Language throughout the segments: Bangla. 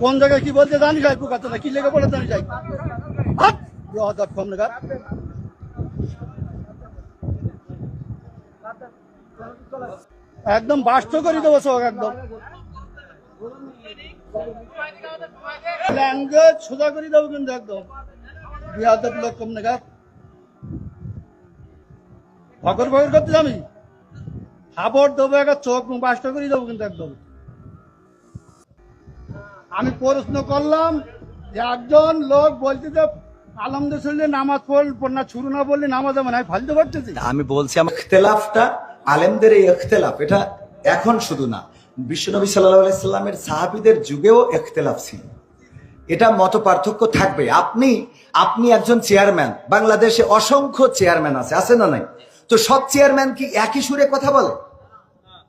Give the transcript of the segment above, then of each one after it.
কোন জায়গায় কি বলতে জানি যাই পোকা কি লেগে পড়ে জানি যাই। কমনেগার। একদম বাস্ত করে দেবো সব একদম। ল্যাঙ্গুয়েজ সোজা করে দেবো কিন্তু একদম। বিয়াদব লোক কমনেগার ভগর ভগর করতে আমি হাবর দেবো একটা চোখ মুখ বাস্ত করে দেবো কিন্তু একদম। আমি প্রশ্ন করলাম যে একজন লোক বলছে যে আলমদুল্লাহ নামাজ পড় না, ছুরু না বললে নামাজ হবে না ফালতে পারতেছি আমি বলছি আমার ইখতলাফটা, আলেমদের এই ইখতলাফ, এটা এখন শুধু না, বিশ্বনবী সাল্লাহ সাল্লামের সাহাবিদের যুগেও ইখতলাফ ছিল। এটা মত পার্থক্য থাকবে। আপনি আপনি একজন চেয়ারম্যান, বাংলাদেশে অসংখ্য চেয়ারম্যান আছে আছে না নাই? তো সব চেয়ারম্যান কি একই সুরে কথা বলে?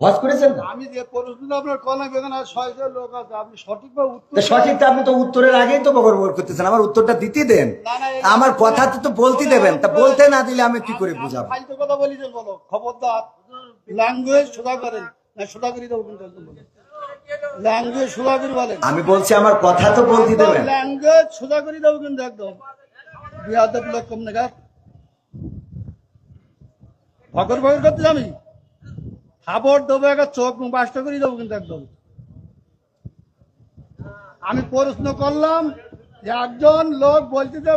হজ করেছেন না? আমি যে প্রশ্নটা আপনার কলাম এখানে ছয়জন লোক আছে আপনি সঠিকভাবে উত্তর তা সঠিকটা আপনি তো উত্তরের আগেই তো বগর করতেছেন আমার উত্তরটা দিতে দেন। আমার কথা তো তো বলতে দেবেন তা বলতে না দিলে আমি কি করে বুঝাবো? ফালতু কথা বলি যে বলো খবরদার। ল্যাঙ্গুয়েজ সোজা করেন। না সোজা করে কিন্তু ল্যাঙ্গুয়েজ সোজা করে বলেন। আমি বলছি আমার কথা তো বলতে দেবেন। ল্যাঙ্গুয়েজ সোজা করে দেবো কিন্তু একদম। বিয়াদব লোক কম নেগার ভগর ভগর করতে আমি হাবর দেবো একটা চোখ বাস্ত করে দেবো কিন্তু একদম। আমি প্রশ্ন করলাম যে একজন লোক বলছে যে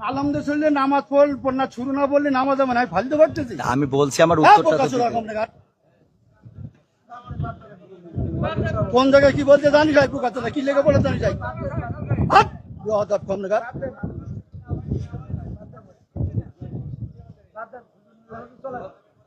আলমদুল্লাহ নামাজ পড় না ছুরু না বললে নামাজ হবে না ফালতে পারতেছি আমি বলছি আমার হ্যাঁ, উত্তরটা। কোন জায়গায় কি বলতে জানি যাই পোকা চোদা, কি লেগে পড়ে জানি যাই।